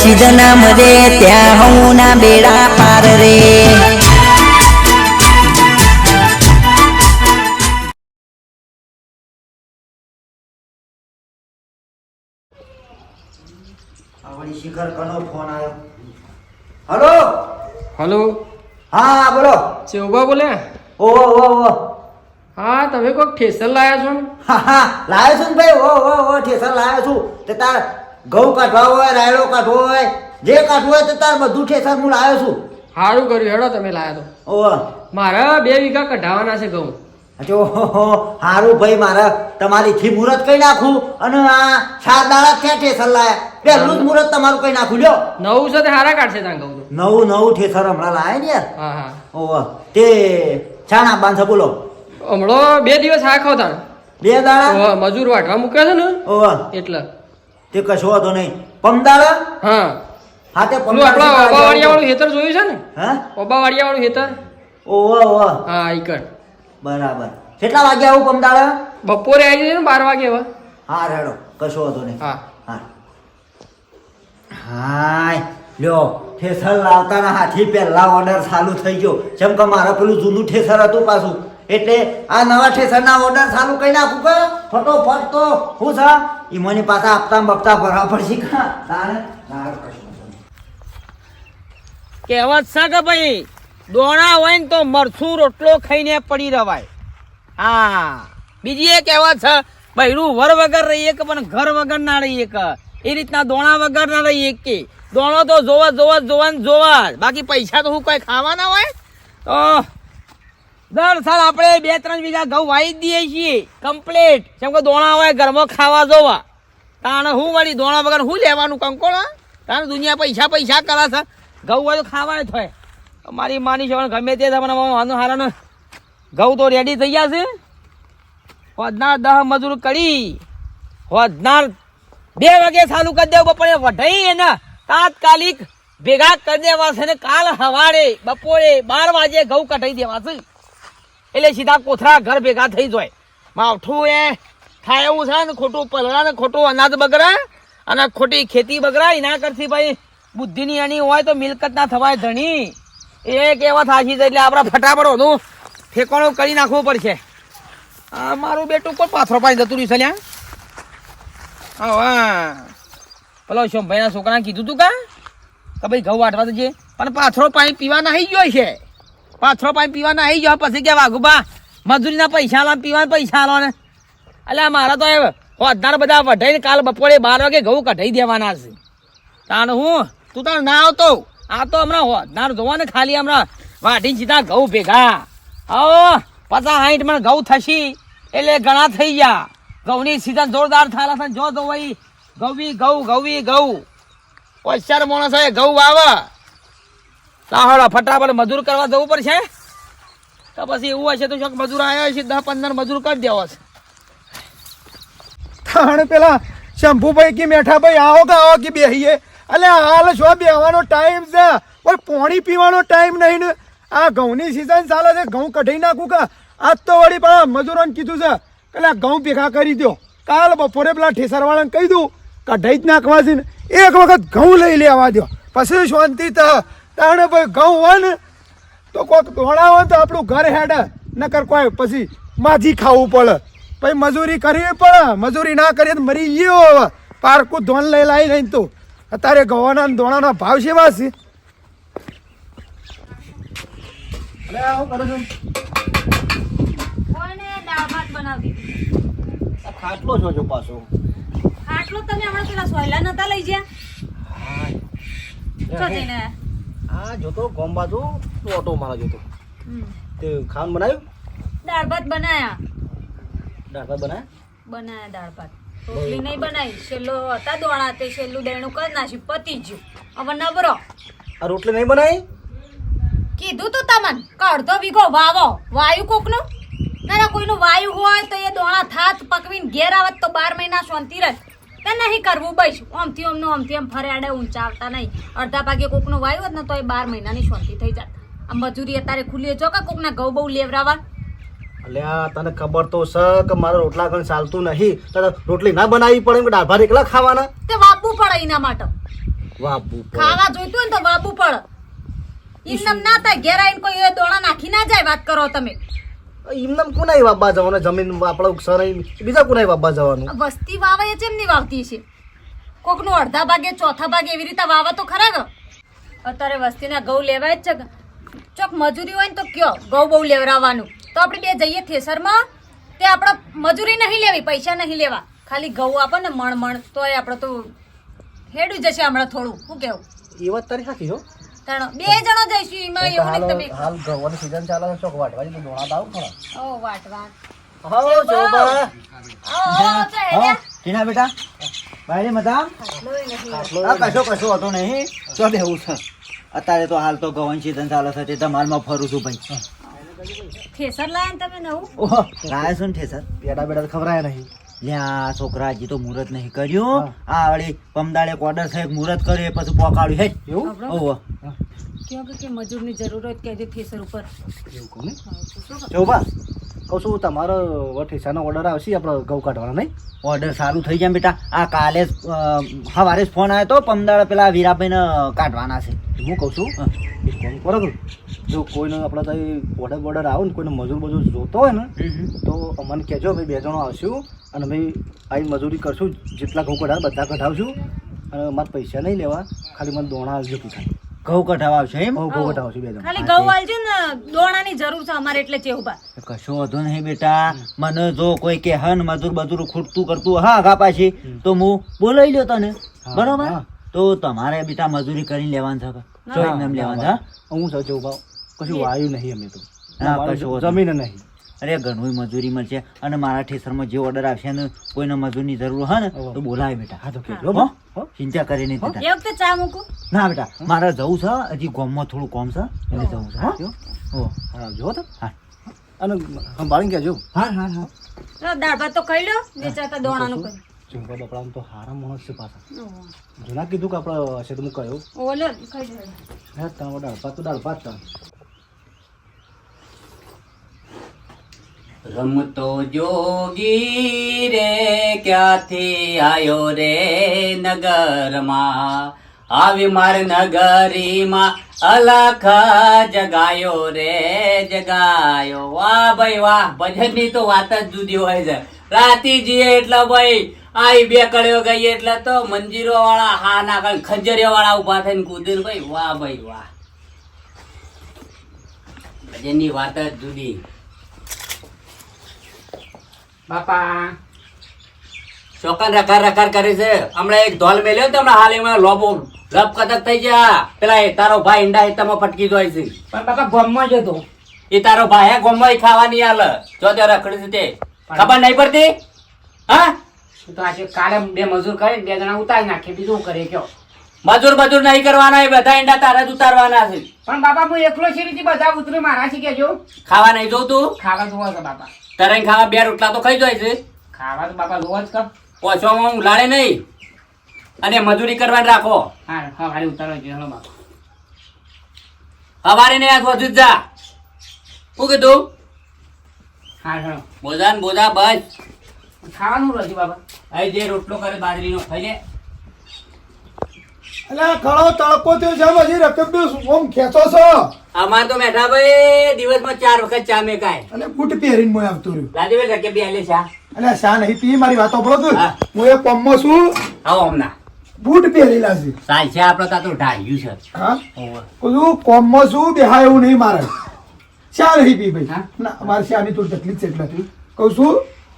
સિદ્ધના રે ત્યાં હું ના બેડા પાર રે. વળી શિખર કનો ફોન આવ્યો? હલો? હલો? હા બોલો. ચેવબા બોલે? ઓ ઓ ઓ હા તમે કોઈક ઠેસર લાયા છો ને? હા હા લાવ્યો છું ને ભાઈ. ઓ ઓ ઓ ઠેસર લાવ્યો છું. તે તાર ઘઉં કાઢવા હોય રાયડો કાઢવો હોય જે કાઢવું હોય તે તાર બધું ઠેસર હું લાવ્યો છું. સારું કર્યું હેડો તમે લાયા તો. ઓ મારા બે વીઘા કઢાવાના છે ઘઉં. જો હારું ભાઈ મારે તમારી થી મુહૂર્ત કઈ નાખું અને આ ચાર દાડા ત્યાં ઠેસર લાયા? પહેલું જ મુહૂર્ત તમારું કઈ નાખું લ્યો. નવું છે તે હારા કાઢશે ત્યાં ઘઉં નવું નવું ઠેસર હમણાં લાયા ને યાર? હા હા. ઓહ તે છાણા બાંધો બોલો. હમણાં બે દિવસ ખાવ તાણ. બે દાડા? મજૂર વાટવા મૂક્યા છે ને? ઓહ. એટલે. તે કશો વાંધો નહીં. પમદાડા હા. હા તે પેલું આપણા ઓબાવાડિયા વાળું હેતર જોયું છે ને? હા? ઓબાવાડિયા વાળું હેતર ઓવો ઓવો હા ઈકડ બરાબર. કેટલા વાગે આવું પમદાડા બપોરે આવી જશે ને બાર વાગે હવે. હા રેડો. કશો વાંધો નહીં. હા. હા. હાય. લ્યો ઠેસર લાવતાના હાથી પહેલા ઓર્ડર ચાલુ થઈ ગયો. જેમ કે મારે પેલું જૂનું ઠેસર હતું પાછું. એટલે આ નવા ઠેસરના ઓર્ડર ચાલુ કરી નાખું કે? ફટોફટ તો. હું છે? એ મને પાછા આપતા બપતા ભરવા પડશે કા? તારે. કહેવત છે કે ભાઈ, દોણા હોય ને તો મરછું રોટલો ખાઈને પડી રવાય. હા. બીજી એ કહેવત છે, બૈરું વર વગર રહીએ કે પણ ઘર વગર ના રહીએ કે? એ રીતના દોણા વગર ના રહીએ કે? દોણો તો જોવા જોવા જોવા જોવા બાકી પૈસા તો હું કોઈ ખાવાના હોય? તો દર સાલ આપણે બે, ત્રણ વીઘા ઘઉં વાવી દઈએ છીએ. કમ્પ્લીટ જેમ કે દોણા હોય, ઘરમાં ખાવા જોવા. તાણે શું વળી દોણા વગર શું લેવાનું કંકોળા તાણે દુનિયા પૈસા પૈસા કરે છે. ઘઉં હોય તો ખાવા થાય મારી માની છે, ગમે તે તમને વાંધો હારાનો ઘઉં તો રેડી થઈ ગયા છે. હોદનાર દહ મજૂર કરી. હોદનાર બે વાગે ચાલુ કરી દેવું બપોરે વઢાઈ એને તાત્કાલિક ભેગા કરી દેવા છે ને કાલ સવારે, બપોરે બાર વાગે ઘઉં કઢાઈ દેવા છે એટલે સીધા કોથરા ઘર ભેગા થઈ જાય. માવઠું એ થાય એવું છે ને, ખોટું પલળા ને ખોટું અનાજ બગડે અને ખોટી ખેતી બગડે, એના કરતી ભાઈ બુદ્ધિની એની હોય તો મિલકત ના થવાય ધણી. એ કેવા થાશી એટલે આપણે ફટાફટ ઓનું ઠેકાણું કરી નાખવું પડશે. આ મારું બેટું કોઈ પાથરો પાણી જતું રહ્યું છે લ્યા. હા. પેલો શોભાઈના છોકરાને કીધું તું કા? કે ભાઈ ઘઉં વાટવા જઈએ પણ પાથરો પાણી પીવા નાહી ગયો છે. પાથરો પાણી પીવાના આવી ગયો, પછી કે વાઘુબા મજૂરીના પૈસા લો પીવાના પૈસા લો ને. એટલે મારા તો હોદ્દાર બધા વઢાઈને કાલ બપોરે બાર વાગે ઘઉં કઢાઈ દેવાના છે. તાણ હું, તું તાણ ના આવતો. આ તો હમણાં હોદ્દાર જોવા ને ખાલી હમણાં વાઢી સીધા ઘઉં ભેગા. આવો પચાસ સાઠ મને ઘઉં થશી, એટલે ઘણા થઈ ગયા. ઘઉંની સીઝન જોરદાર થાલા થાય જો તો ભાઈ ઘઉં ઘઉં ઘઉં ઘઉં. હોશિયાર માણસ હોય, ઘઉં વાવે. લાહોડો ફટાફટ મજૂર કરવા જવું પડશે? તો પછી એવું હશે તો શોખ, મજૂર આવ્યા હશે દસ પંદર મજૂર કરી દેવો છે. થાણ પેલા શંભુભાઈ કે મેઠાભાઈ, આવો કે આવો કે બેહીએ? એટલે હાલ શું બેહવાનો ટાઈમ છે? કોઈ પાણી પીવાનો ટાઈમ નહીં ને. આ ઘઉંની સિઝન ચાલે છે, ઘઉં કઢી નાખું કે? આજ તો વળી પણ મજૂરોને કીધું છે કે ઘઉં ભેગા કરી દો કાલ બપોરે પેલા ઠેસરવાળાને કહી દઉં, કઢાઈ જ નાખવા છે એક વખત ઘઉં લઈ લેવા દો પછી શાંતિ ત તાણે ભાઈ ઘઉં હોય ને તો કોઈક ધોળા હોય તો આપણું ઘર હેડે. નકર કોઈ પછી માજી ખાવું પડે. પછી મજૂરી કરવી પડે મજૂરી ના કરીએ તો મરી ગયો હવે. પારકું ધોન લઈ લાવી લઈને તો. અત્યારે ગવાના ને દોણાના ભાવ છે અરે આવું કરો છો? ખાટલો છો પાછો. તમે હમણાં પેલા સોયલા નતા લઈ ગયા? આ જોતો ગોમ બાજુ તું ઓટો મારા જોતો. તે ખાવાનું બનાવ્યું દાળ ભાત બનાયા. દાળ ભાત બનાવ્યા બનાયા દાળ ભાત. રોટલી નહીં બનાવી. છેલ્લો હતા દોણા તે છેલ્લું દેણું કરી નાખ્યું પતી ગયું. હવે નબરો આ રોટલી નહીં બનાવી? કીધું તું તમન કે અડધો વીઘો વાવો. વાયુ કોકનું? ના ના કોઈનું વાયુ હોય તો એ દોણા થાત પકવીને ઘેર આવત તો બાર મહિના શાંતિ રહે. તે નહીં કરવું બસ ઓમથી ઓમનું ઓમથી એમ ફરે આડે ઊંચા આવતા નહીં. અડધા ભાગે કોકનું વાયુ હોત ને તો એ બાર મહિનાની શાંતિ થઈ જાત. આ મજૂરી અત્યારે ખુલ્લી જો કે કોકના ઘઉં બહુ લેવરાવા અલ્યા તને ખબર તો છે કે મારે રોટલા ઘણ ચાલતું નહીં. તને રોટલી ના બનાવી પડે કે દાળ ભાત એકલા ખાવાના? તે વાપવું પડે એના માટે. વાપવું ખાવા જોઈતું હોય ને તો વાપવું પડે. ઈમ ના થાય ઘેર આવીને કોઈ એ દોણા નાખી ના જાય વાત કરો તમે. એમને કુનાય વાપવા જવાનું? જમીન આપણા સર બીજા કુનાય વાપવા જવાનું? વસ્તી વાવે ચેમ નહીં વાવતી છે? કોકનું અડધા ભાગે ચોથા ભાગે એવી રીતે વાવા તો ખરા ને? અત્યારે વસ્તીના ઘઉં લેવાય જ છે ચોક મજૂરી હોય ને તો કયો? ઘઉં બહુ લેવરાવાનું. તો આપણે બે જઈએ થેસરમાં. તે આપણે મજૂરી નહીં લેવી પૈસા નહીં લેવા. ખાલી ઘઉં આપો ને મણ મણ તોય આપણે તો હેડું જશે હમણાં થોડું. શું કેવું? એ વાત તારી સાચી છો તાણ બે જણો જઈશું એમાં એવું નહીં તમે હાલ ગવાની સીઝન ચાલે છે ચોક વાટવાની તો દોણા દાવ ખરા. ઓ વાટ વાટ. હો શોભા આવો, આવો, તો હો હેડ્યા. ટીના બેટા? બાયરી મતા લોહી કશો કશો હતો નહીં. ચો દેવું છે? અત્યારે તો હાલ તો ગવન સીઝન ચાલે છે તે ધમાલમાં ફરું છું ભાઈ. ઠેસર લાયા તમે નવું? ઓહો લાયા છો ને ઠેસર. બેડા બેડા તો નહીં. લ્યા છોકરા હજી તો મુહૂર્ત નહીં કર્યું. આ વળી પમદાડે ઓર્ડર સાહેબ મુહૂર્ત એ પછી પોકાડ્યું. હે એવું? ઓહો. કયો કે મજૂરની જરૂરત કે જે થેસર ઉપર? એવું કહું ને? કહું છું તમારો ઠેસાનો ઓર્ડર આવશે આપણે ઘઉં કાઢવાનો નહીં? ઓર્ડર સારું થઈ જાય બેટા. આ કાલે સવારે જ ફોન આવ્યો તો પમદાળ પેલા વીરાભાઈને કાઢવાના છે. હું કહું છું હા. એક કરો જો કોઈને આપણે ત્યાં ઓર્ડર બોર્ડર આવે ને કોઈને મજૂર મજૂર જોતો હોય ને તો અમને કહેજો અમે બે જણો આવશું અને અમે આવી મજૂરી કરશું જેટલા ઘઉં કઢાવે બધા કઢાવશું. અને મારા પૈસા નહીં લેવા ખાલી મને દોણા આવજો ખાલી ઘઉં કઢાવા આવશે એમ? ઘઉં ઘઉં કઢાવશું બે જણ. ખાલી ઘઉં આલજો ને દોણાની જરૂર છે અમારે એટલે ચેહુબા કશો વધુ નહીં બેટા. મને જો કોઈ કે હન મજૂર બજૂર ખૂટતું કરતું હા આગા પાછી તો હું બોલાવી લ્યો તને. બરોબર? તો તમારે બેટા મજૂરી કરીને લેવાનું છે જો એમ લેવાનું છે હું? સૌ ભાવ કશું વાયું નહીં અમે તો. હા, કશું જમીન નહીં. અરે ઘણું મજૂરી મળશે અને મારા ઠેસરમાં જે ઓર્ડર આવશે ને કોઈને મજૂરની જરૂર હોય ને તો બોલાય બેટા. હા તો? હો? ચિંતા કરી નહીં બેટા. એ વખતે ચા મૂકું. ના બેટા મારે જવું છે હજી ગોમમાં થોડું કોમ છે એટલે જવું છે હો? જો. તો. હા. અને સંભાળીને કહેજો. હા હા હા. દાળ ભાત તો ખાઈ લો વેચાતા દોણાનું કરી ચુંપા બપડામાં તો હારા માણસ છે પાછા. જૂના કીધું કે આપણે હશે તો હું કહ્યું ઓલો ખાઈ લો. હા તમે દાળ ભાત તો દાળ ભાત. રમતો જોગી રે ક્યાંથી આયો રે નગરમાં? આવી માર નગરીમાં અલખ જગાયો રે, જગાયો. વાહ ભાઈ વાહ, ભજનની તો વાત જ જુદી હોય છે. રાતી જઈએ એટલે ભાઈ, આઈ બે કળ્યો ગઈ એટલે તો મંજીરો વાળા હા ના કઈ ખંજરીઓ વાળા ઊભા થઈને કૂદીને ભાઈ, વાહ ભાઈ વાહ. ભજનની વાત જ જુદી. બાપા. શોકન રકાર રકાર કરે છે. હમણાં એક ધોલ મેલ્યો તો હમણાં હાલ એમાં લોબો લપ કદક થઈ ગયા. પેલા એ તારો ભાઈ ઈંડા હેતામાં ફટકી જાય છે. પણ બાપા ગોમમાં જતો એ તારો ભાઈ હે ગોમમાં ખાવાની હાલ. જો તે રખડી છે તે. ખબર નહીં પડતી? હા? તો આજે કાલે બે મજૂર કરે બે જણા ઉતારી નાખે બીજું કરે કયો? મજૂર મજૂર નહીં કરવાના એ બધા ઈંડા તારા જ ઉતારવાના છે. પણ બાપા હું એકલો છે રીતે બધા ઉતરી મારા છે કેજો ખાવા નહીં જોઉં તું ખાવા જોવા છે બાપા. તારે ખાવા બે રોટલા તો ખાઈ જાય છે. ખાવા તો બાપા જોવા જ કર. ઓછોમાં હું લાડે નહીં. અને મજૂરી કરવાની રાખો. હા હા ઉતારવા જોઈએ હલો હવારે ને આજ વધુ જા. શું કીધું? હા હેલો. બોધા ને બોધા બસ. ખાવાનું રહ્યું બાબા અહીં જે રોટલો કરે બાજરીનો ખાઈ લે. એટલે આ ખળો તડકો થયો છે પછી રકમ ઓમ ખેંચો છો? અમાર તો મેઠા ભાઈ દિવસમાં ચાર વખત ચા મેં કાય અને બૂટ પહેરીને મોય આવતું રહ્યું. લાદીભાઈ રકે બે આલે ચા એટલે શા નહીં? પી મારી વાતો પડો તું હા. એ પમ્મો છું. આવો હમણાં. બૂટ પહેરેલા છે. સાલ છે આપણે તા તો ઢાળ્યું છે. હા. કહું કોમમાં છું બેહા એવું નહીં મારે. શા નહીં પી ભાઈ? ના અમારે શાની થોડી તકલીફ છે એટલે તું. કહું છું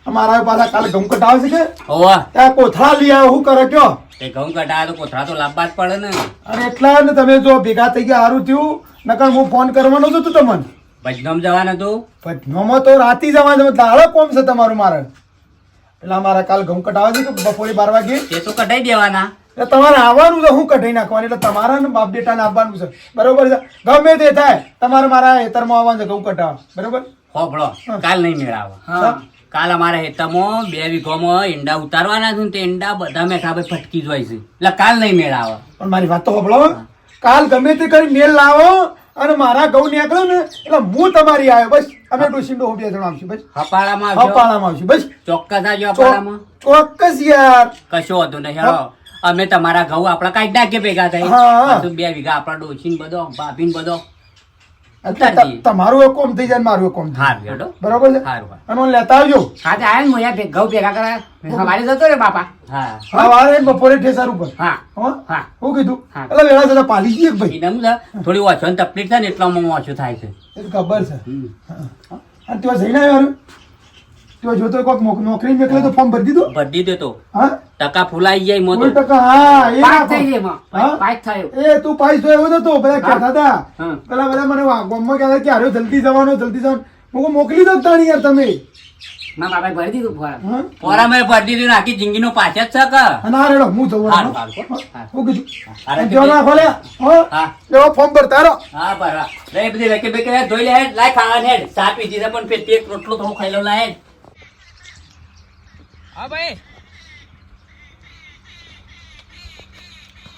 અમારા પાછા કાલે ઘઉં કટાવે છે કે? હોવા ત્યાં કોથળા લઈ આવ્યો શું કરે કયો? તે ઘઉં કટાવે તો કોથળા તો લાંબા જ પડે ને. અને એટલા ને તમે જો ભેગા થઈ ગયા સારું થયું નકર હું ફોન કરવાનો હતો તમને. ભજનમ જવાનું તું? ભજનોમાં તો રાતી જવાનું જવા દાડો કોમ છે તમારું મારે. એટલે અમારા કાલ ઘઉં કટાવે છે કે બપોરે બાર વાગે? એ તો કટાઈ દેવાના. એટલે તમારે આવવાનું છે હું કઢાઈ નાખવાની એટલે તમારા ને બાપ બેટાને આપવાનું છે. બરોબર છે? ગમે તે થાય તમારે મારા હેતરમાં આવવાનું છે ઘઉં કટાવા બરોબર? હોભળો કાલ નહીં મેળાવો. હા. કાલ અમારા હેતામાં બે વીઘોમાં ઈંડા ઉતારવાના છે ને તે ઈંડા બધા મેં ખાબે ફટકી જોઈ છે. એટલે કાલ નહીં મેળાવો. પણ મારી વાત તો હોભળો કાલ ગમે તે કરી મેળ લાવો અને મારા ઘઉં નીકળ્યો ને એટલે હું તમારી આવ્યો બસ અમે ડોસીને બે જણ આવશું. બસ. હપાળામાં અપાળામાં આવશું. બસ. ચોક્કસ આવજો હપાળામાં. ચોક્કસ યાર. કશો વધુ નહીં. હેડો અમે તમારા ઘઉં આપડા કાઢી નાખીએ ભેગા થઈ બે વીઘા આપડા ડોશી બધો ભાભી ને બધો. તમારું એક કોમ થઈ જાય ને મારું એક કોમ થઈ જાય. હેડો. છે? હારું હારું. અને લેતા આવજો. કાલે આયા ને હું ઘઉં ભેગા કરા જતો રે બાપા. હા. હા બપોરે ઠેસર ઉપર. હા. હા? હા. શું કીધું એટલે વેળા પાલી જઈએ ભાઈ? એને થોડી ઓછો તકલીફ થાય ને એટલામાં ઓછું થાય છે. ખબર છે. અને ત્યાં જઈને આવ્યો હારું? જો જોતો કોક મોક- નોકરી નીકળે તો ફોર્મ ભરી દીધું? ભરી દેતો હા? ટકા ફૂલાઈ જાય મો તો ટકા હા એ પાસ થઈ જાય માં પાસ થયો. એ તું પાસ થયો એવો તો બધા કહેતા હતા. પેલા બધા મને ગામમાં કહેતા કે હારે જલ્દી જવાનો જલ્દી જવાનો. હું મોકલી દો તાણી યાર તમે. ના બાપાએ ભરી દીધું ફોરમ. હા? ફોરમે ભરી દીધું આખી જિંદગી નો જ છે કે? અને રેડો હું જવું હારું, હા? હારું. કીધું. અરે જો ના લે હા હા. એવો ફોર્મ ભરતા રહો. હા ભરા લે બધી વેકે બેકે ધોઈ લે હેડ લાય ખાવા ને ચા પીધી પણ પેટ એક રોટલો થોડો ખાઈ લો લાય હેડ. હા ભાઈ.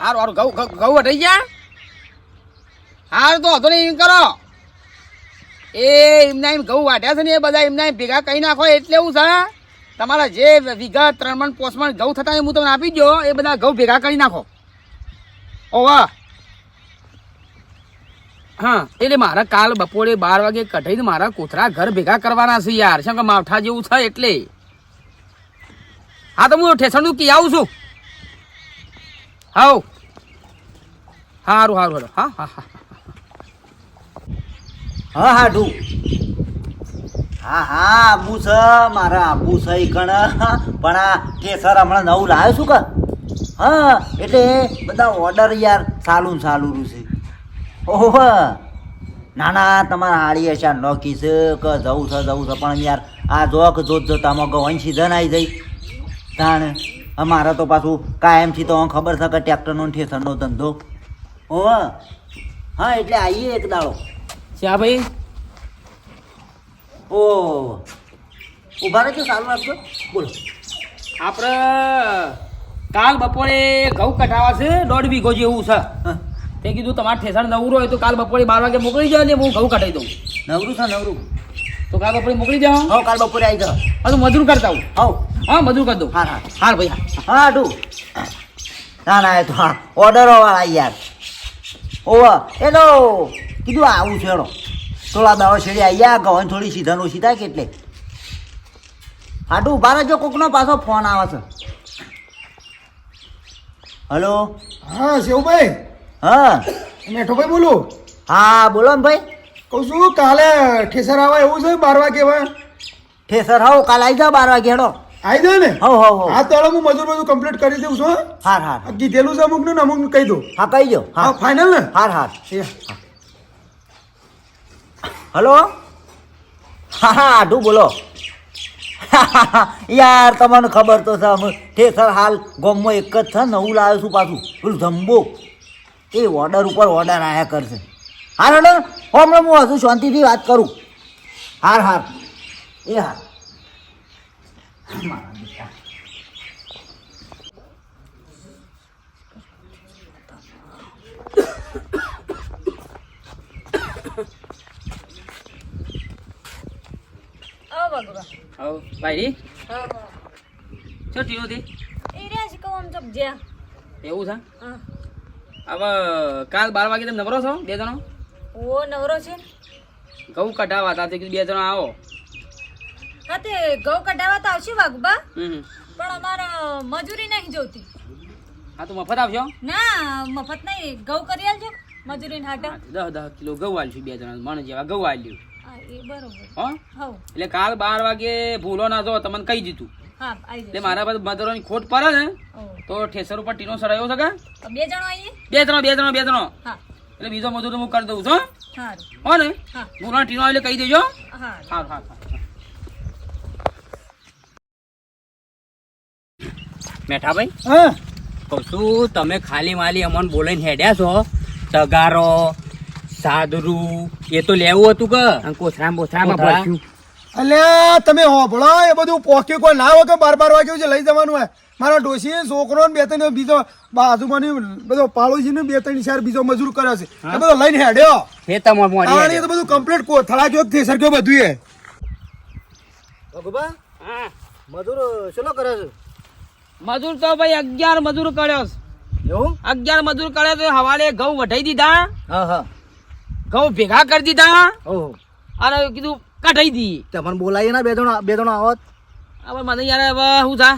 હારું હારું ઘઉં ઘઉં વટાઈ ગયા? હારું, તો હતો નહીં, એમ કરો. એ એમના એમ ઘઉં વાટ્યા છે ને એ બધા એમના એમ ભેગા કહી નાખો, એટલે એવું છે તમારા જે વીઘા, ત્રણ મણ, પોસ ઘઉં થતા હું તમને આપી દો એ બધા ઘઉં ભેગા કરી નાખો. ઓવા હા, એટલે મારા કાલ બપોરે બાર વાગે કઢાઈને મારા કોથરા ઘર ભેગા કરવાના છે યાર. શું કે માવઠા જેવું છે એટલે? હા, તો હું ઠેસણનું કી આવું છું. હાઉ. હારું હારું હારું. હા હા હા હા. હાડું હા હા આબુ છે, મારા આબુ છે ઈ કણ. પણ આ કેસર હમણાં નવું લાવ્યો છું કે? હા, એટલે બધા ઓર્ડર યાર સાલું સાલું છે. ઓહો. ના ના તમારા હાડી હશે નોકી છે કે જવું છે જવું છે. પણ યાર, આ જોક જોત જોતામાં ગવાની સીઝન આવી જઈ તાણ અમારે તો પાછું કાયમથી તો ખબર છે કે ટ્રેક્ટરનો ઠેસરનો ધંધો. હો હા એટલે આવીએ એક દાડો. શ્યા ભાઈ? ઓ ઊભા રહેજો સારું રાખજો બોલો. આપણે કાલ બપોરે ઘઉં કઢાવા છે દોઢ વીઘો જેવું છે. હા, તે કીધું તમારે ઠેસણ નવરું હોય તો કાલ બપોરે બાર વાગે મોકલી જાવ ને હું ઘઉં કઢાઈ દઉં. નવરું છે નવરું. તો કાલ બપોરે મોકલી જાઓ હા કાલ બપોરે આવી જાઓ. હા તો મજૂર કરતા હું હવ. હા બધું કરી દઉં. હા હા. હાલ ભાઈ હા હા તું ના ના એ તો હા. ઓર્ડરો વાળા યાર. ઓવા એનો કીધું આવું છે એનો. થોડા દાડો છેડી આવી ગયા ગવાન થોડી સીધા ઓછી થાય કે એટલે. હાટું ઊભા રહેજો કોકનો પાછો ફોન આવે છે. હલો? હા શિવભાઈ. હા. મેઠોભાઈ બોલું. હા બોલો ને ભાઈ. કહું છું કાલે ઠેસર આવે એવું છે બાર વાગે હવે ઠેસર આવો કાલે આવી જાઓ બાર વાગે હેડો. આવી દે ને. હવ હવ હવ હા. તો હાલો હું મજૂર બધું કમ્પ્લીટ કરી દઉં છું હા. હાર આ કીધેલું છે અમુક ને અમુક કહી દઉં હા કહી દો. હા. હા ફાઇનલ ને? હાર એ, હલો? હા હા આઢું બોલો. યાર તમને ખબર તો છે અમે ઠેસર હાલ ગોમમાં એક જ છે નવું લાવ્યો છું પાછું. પેલું ધંબો. એ ઓર્ડર ઉપર ઓર્ડર આયા કરશે. હાર હલો હમણાં હું હજુ શાંતિથી વાત કરું. હાર હાર. એ હાર. મારા ભગવાન હવ ભાઈ. હા શું ટીનું થી એ છે કહું આમ ચોક જ્યાં એવું છે? હા હવે કાલ બાર વાગે તમે નવરો છો બે જણો? ઓ નવરો છે? ઘઉં કઢાવા હતા બે જણો આવો. હા ઘઉ કઢાવા તો આવશે વાઘબા. પણ અમારે મજૂરી નહીં જોતી. હા તો મફત આવશો ના મફત નહીં. ઘઉં કરી આલજો મજૂરી હાટા. દસ દસ કિલો ઘઉં આલ્યું બે જણા. મણ જેવા ઘઉં આલ્યું. એટલે કાલ બાર વાગે ભૂલો ના જો તમને કહી દીધું. એટલે મારા પાસે મધુરોની ખોટ પડે ને તો ઠેસર ઉપર ટીનો સડાયો છે બે જણો બે ત્રણ બે ત્રણ બે ત્રણ એટલે બીજો મજૂર હું કરી દઉં છું હો? ને ભૂલો ટીનો એટલે કહી દેજો. હા. હા હા મેઠાભાઈ હા. કહું છું તમે ખાલી માલી અમને બોલાઈને હેડ્યા છો. તગારો સાદરું એ તો લેવું હતું કે? કોથરામ બોથરામાં? ભરશું અલ્યા તમે હોભળો એ બધું પોક્યું કોઈ ના હોય કે બાર બાર વાગ્યું છે લઈ જવાનું હોય. મારા ડોશી છોકરો ને બે ત્રણ બીજો બાજુમાં બધો પાડોશી ને બે ત્રણ ચાર બીજો મજૂર કરે છે. એ બધો લઈને હેડ્યો. એ તમારે તો બધું કમ્પ્લીટ કોથળા ગયો થી સરખ્યો બધું એ. હા. મજૂર ચલો કરે છે? મજૂર તો ભાઈ અગિયાર મજૂર કર્યો એવું? અગિયાર મજૂર કર્યો તો હવાલે ઘઉં વઢાઈ દીધા. હા હા. ઘઉં ભેગા કરી દીધા. ઓહો. અને કીધું કઢાઈ દી. તમને બોલાવીએ ને બે જણા બે જણા આવત હવે મને યાર હવે શું થા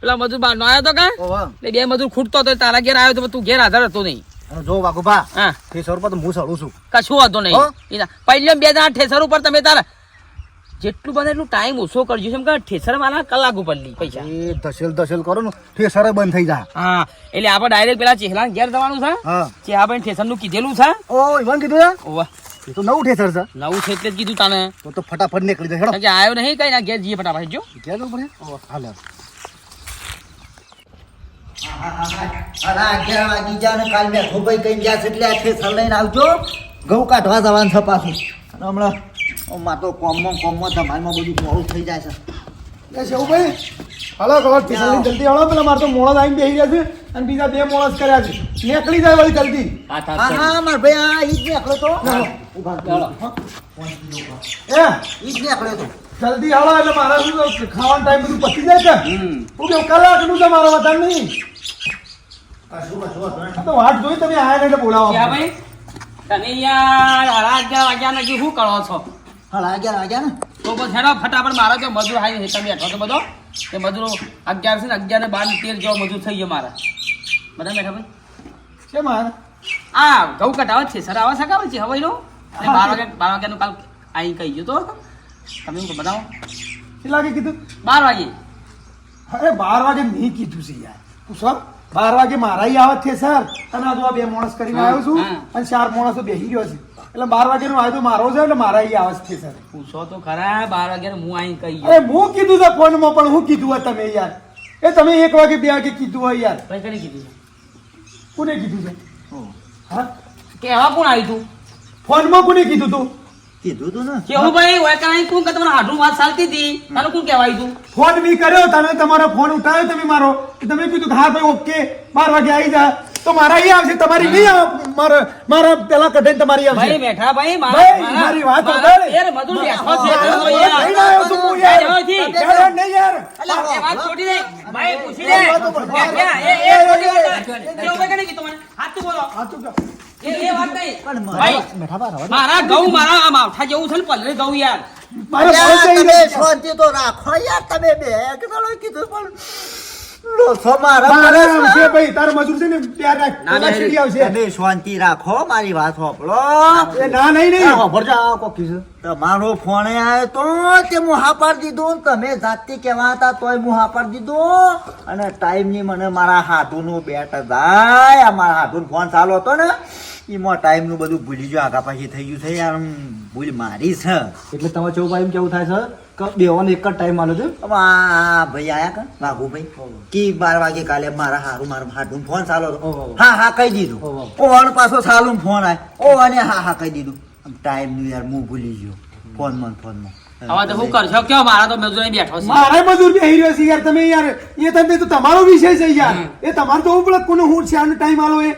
પેલા મજૂર બહાર નો આવ્યો તો કા? બે મજૂર ખૂટતો તો તારા ઘેર આવ્યો તો તું ઘેર હાજર હતો નહીં. જો વાઘુભા હા. ઠેસર ઉપર તો હું સડું છું. કશું હતો નહીં. પહેલે બે જણા ઠેસર ઉપર તમે તારા જેટલું બને એટલું ટાઈમ ઓછો કરજો. એમ કે ઠેસર મારા કલાક ઉપર લી પૈસા. એ ધસેલ ધસેલ કરો ને ઠેસર બંધ થઈ જાય હા એટલે આપણે ડાયરેક્ટ પેલા ચેહલા ઘેર જવાનું છે. હા. ચેહાભાઈ ઠેસરનું કીધેલું છે. ઓ ઇવન કીધું છે? ઓવા. એ તો નવું ઠેસર છે. નવું છે એટલે જ કીધું તાને. તો તો ફટાફટ નીકળી જાય હેડો. કે આવ્યો નહીં કઈ ના ઘેર જઈએ ફટાફટ જો ઘેર જવું પડે? હાલે અરે અગિયાર વાગી જા ને કાલ મેં ખોભાઈ કઈ ગયા છે એટલે આ ઠેસર લઈને આવજો. ઘઉં કાઢવા જવાનું છે પાછું. હમણાં માં તો કોમમાં કોમમાં ધમાલમાં બધું મોડું થઈ જાય છે. એ શેવુભાઈ હલો કવર ટીસલી જલ્દી હળો પેલા મારે તો મોળસ આવીને બેસી રહ્યા છે અને બીજા બે મોળસ કર્યા છે. નીકળી જાય વળી જલ્દી. હા હા માર ભાઈ આ ઈ જ નીકળ્યો તો. એ? ઈ જ નીકળ્યો તો. જલ્દી હળો એટલે મારા શું ખાવાનો ટાઈમ બધું પતી જાય છે. હું કેવું કલાકનું છે મારો વતન નહીં. તો વાટ જોઈ તમે આયા એટલે બોલાવો. ભાઈ તમે યાર અઢાર અગિયાર વાગ્યા નથી શું કરો છો? હા અગિયાર વાગ્યા ને તો બસ હેડો ફટાફટ મારો જો મજૂર હાઈ તમે બેઠો તો બધો? કે મજૂરો અગિયાર છે ને અગિયાર ને બાર ને તેર જેવો મજૂર થઈ ગયો મારા. બધા બેઠા ભાઈ? છે મારે? આ ઘઉં કટાવે છે સર આવા સકાવે છે હવે નો બાર વાગે બાર વાગ્યાનું કાલ અહીં કહી ગયો તો. તમે શું બતાવો કેટલા વાગે કીધું? બાર વાગે. અરે બાર વાગે નહીં કીધું છે યાર. પૂછો બાર વાગે મારા ઈ આવત છે સર. અને આ જો બે માણસ કરીને આવ્યો છું અને ચાર માણસો બેસી રહ્યો છે. એટલે બાર વાગ્યાનો વાયદો મારો છે એટલે મારા ઈ આવત છે સર પૂછો તો ખરા બાર વાગ્યા હું અહીં કહી અરે હું કીધું છે ફોનમાં પણ હું કીધું હોય તમે યાર. એ તમે એક વાગે બે વાગે કીધું હોય યાર. ભાઈ કઈ કીધું? છે? કોને કીધું છે? હા. કેવા કોણ આવ્યું તું? ફોનમાં કોને કીધું તું? કીધું તું ને. કેવું ભાઈ? હોય કાંઈ કોણ કે તમારે હાડું વાત ચાલતી હતી? તને કોણ કહેવાય તું? ફોન બી કર્યો તમે તમારો ફોન ઉઠાવ્યો તમે મારો. કે તમે કીધું હા ભાઈ ઓકે બાર વાગે આવી જા. તો મારા અહીં આવશે તમારી નહીં આવે મારા મારા પેલા કઢે તમારી ભાઈ બેઠા ભાઈ મારી વાત સાંભળ. યાર મધુ બેઠો છે. લઈને આવ્યો તું હું યાર. યાર, નહીં યાર. એ વાત છોડી દે. ભાઈ પૂછી દે. એ એ, છોડી દે. કેવું ભાઈ કે તમને હાથ તો બોલો. હાથ તો એ એ વાત નહીં. ભાઈ બેઠા બાર હવે મારા ગૌ મારા આ માવઠા જેવું છે ને પલરે ગૌ યાર. શાંતિ તો રાખો યાર તમે બે કીધું પણ ને ના, ના, તમે શાંતિ રાખો મારી વાત સાંભળો. એ ના નહીં તમારો ફોન આવ્યો તો તે હું હા દીધો. ને તમે જાતે કેવા હતા તોય હું હા દીધો. અને અને ટાઈમની મને મારા હાથુનું બેટ જાય. આ મારા હાથુનો ફોન ચાલુ હતો ને એમાં ટાઈમનું બધું ભૂલી ગયો. આગા પાછી થઈ ગયું છે યાર. ભૂલ મારી છે. એટલે તમારે ચૌ ભાઈ એમ કેવું થાય છે? બેવાનો એક જ ટાઈમ આલો છે? હવે આ ભાઈ આયા કા? વાઘુભાઈ કી બાર વાગે કાલે મારા હારું મારા હાથું ફોન ચાલો હતો હા હા કહી દીધું. ઓન પાછો ચાલુ ફોન આય. ઓ અને હા હા કહી દીધું. ટાઈમનું યાર હું ભૂલી ગયો. ફોનમાં ને ફોનમાં હવે તો કરશો? કયો મારા તો મજૂર બેઠો છે? મારે મજૂર બેહી રહ્યો છે યાર તમે યાર એ તમે તો તમારો વિષય છે યાર. એ તમારે તો પડે કોનો હું છે? આનો ટાઈમ આલો એ?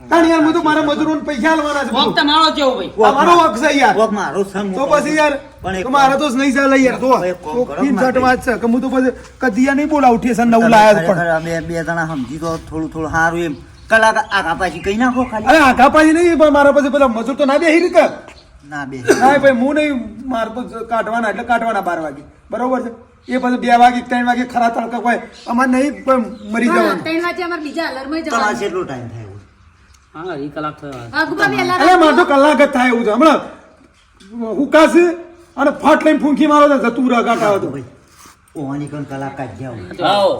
તાણ યાર હું તો મારા મજૂરોને પૈસા આલવાના છે વખત બધું. મારો કેવું ભાઈ. તમારો હક છે યાર. કોક મારો સમ તો પછી યાર પણ એક તો તો નહીં ચાલે યાર તો મારે. સટ વાત છે કે હું તો પછી કદિયા નહીં બોલા ઉઠીએ સન નવું લાયા પણ. બે બે જણા સમજી તો થોડું થોડું સારું એમ. કલાક આખા પાછી કઈ નાખો ખાલી? અરે આખા પાછી નહીં પણ મારા પાસે પેલા મજૂર તો ના બેહી રીતે. ના બે ના ભાઈ હું નહીં મારે તો કાઢવાના એટલે કાઢવાના બાર વાગે. બરોબર છે? એ પછી બે વાગે ત્રણ વાગે ખરા તડકા હોય અમારે નહીં મરી જવાનું. ત્રણ વાગે અમારે બીજા અલર્મ જવાનું. કેટલો ટાઈમ થાય? હા અઢી કલાક થયો અગુબા બી અરે અલાર્મ મારે તો કલાક જ થાય એવું છે. હમણાં ઉકાશે અને ફાટ લઈને ફૂંકી મારો તો જતું રહે કાકા ભાઈ ઓવાની કણ કલાક કાઢી આવું. આવો.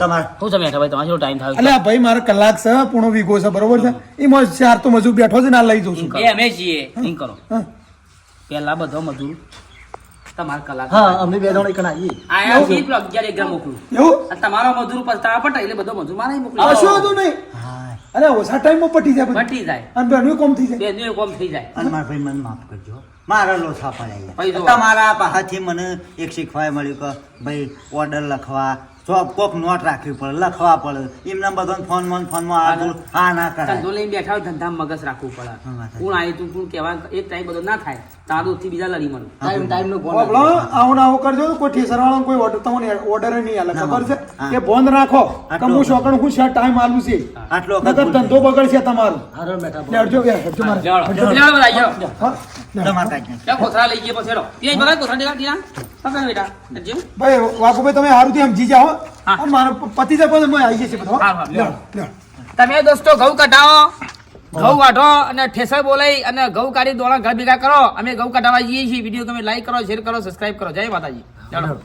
શું છે ભાઈ તમારે ટાઈમ થાય? એટલે ભાઈ મારે કલાક છે પૂણો વીઘો છે બરોબર છે? એમાં ચાર તો મજૂર બેઠો છે ના લઈ જઉં છું. એ અમે છીએ. નહીં કરો. પેલા બધો મજૂર. તમારે કલાક હા અમે બે આવીએ. આયા મોકલું. એવું? તમારો મજૂર પસ્તાવા તારા એટલે બધો મજૂર મારે મોકલું. આ શું હતું નહીં? હા અરે ઓછા ટાઈમમાં પટી જાય પટી જાય. અને બેનું કોમ થઈ જાય. બેનું કોમ થઈ જાય. અને મારા ભાઈ મને માફ કરજો. મારા લોસા પડ્યા તમારા પાસેથી મને એક શીખવા મળ્યું કે ભાઈ ઓર્ડર લખવા જોબ કોક નોટ રાખવી પડે લખવા પડે. એમના બધા ફોન મન ફોનમાં આ આ ના ધંધો તો લઈને બેઠા હોય ધંધામાં મગજ રાખવું પડે. કોણ આવ્યું તું કોણ કેવા એક ટાઈમ બધો ના થાય. તારું થી બીજા લડી મળું ટાઈમ ટાઈમ નો કોણ આવું આવું કરજો કોઈ ઠેસર વાળો કોઈ ઓર્ડર તમને ઓર્ડર નહીં આલે ખબર છે. કે બોંધ રાખો. કે હું શોકણ હું શા ટાઈમ આલું છે. આટલો વખત ધંધો બગડશે તમારો. હારો બેટા લેડજો બે હેડજો મારે. તમારે કાંઈ લઈ ગયા પકડ બેટા. ભાઈ તમે થી સમજી જાઓ હા. પતિ જાય પછી આવી જશે બધો હા, હા, લેડો, લેડો. તમે દોસ્તો ઘઉં કઢાવો ઘઉં કાઢો અને ઠેસર બોલાઈ અને ઘઉં કાઢી દોણા ઘર ભેગા કરો. અમે ઘઉં કાઢવા જઈએ છીએ. વીડિયો તમે લાઈક કરો શેર કરો સબસ્ક્રાઈબ કરો. જય માતાજી. ચાલો.